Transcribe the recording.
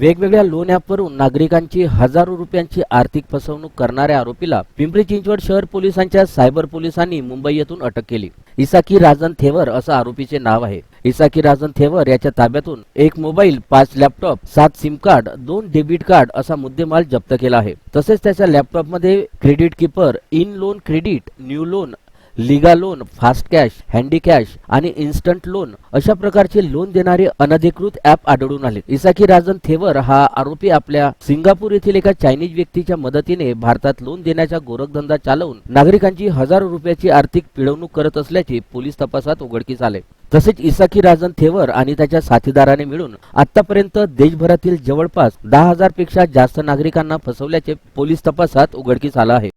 वेगवेगळ्या लोन ॲपवरून नागरिकांची हजारो रुपयांची आर्थिक फसवणूक करणाऱ्या आरोपीला पिंपरी चिंचवड शहर पोलिसांच्या सायबर पोलिसांनी मुंबई येथून अटक केली. इसाकी राजन थेवर असं आरोपीचे नाव आहे. इसाकी राजन थेवर याच्या ताब्यातून एक मोबाईल पाच लॅपटॉप सात सिम कार्ड दोन डेबिट कार्ड असा मुद्देमाल जप्त केला आहे. तसेच त्याच्या लॅपटॉपमध्ये credit keeper in loan credit new loan Liga loan fast cash handy cash आणि इन्स्टंट लोन अशा प्रकारचे लोन देणारे अनधिकृत ऍप आढळून आले. इसाकी राजन थेवर हा आरोपी आपल्या सिंगापूर येथील एका चायनीज व्यक्तीच्या मदतीने भारतात लोन देण्याचा गोरखधंदा चालवून नागरिकांची हजारो रुपयाची आर्थिक पिळवणूक करत असल्याचे पोलीस तपासात उघडकीस आले. तसेच इसाकी राजन थेवर आणि त्याच्या साथीदाराने मिळून आतापर्यंत देशभरातील जवळपास दहा हजारपेक्षा जास्त नागरिकांना फसवल्याचे पोलीस तपासात उघडकीस आलं आहे.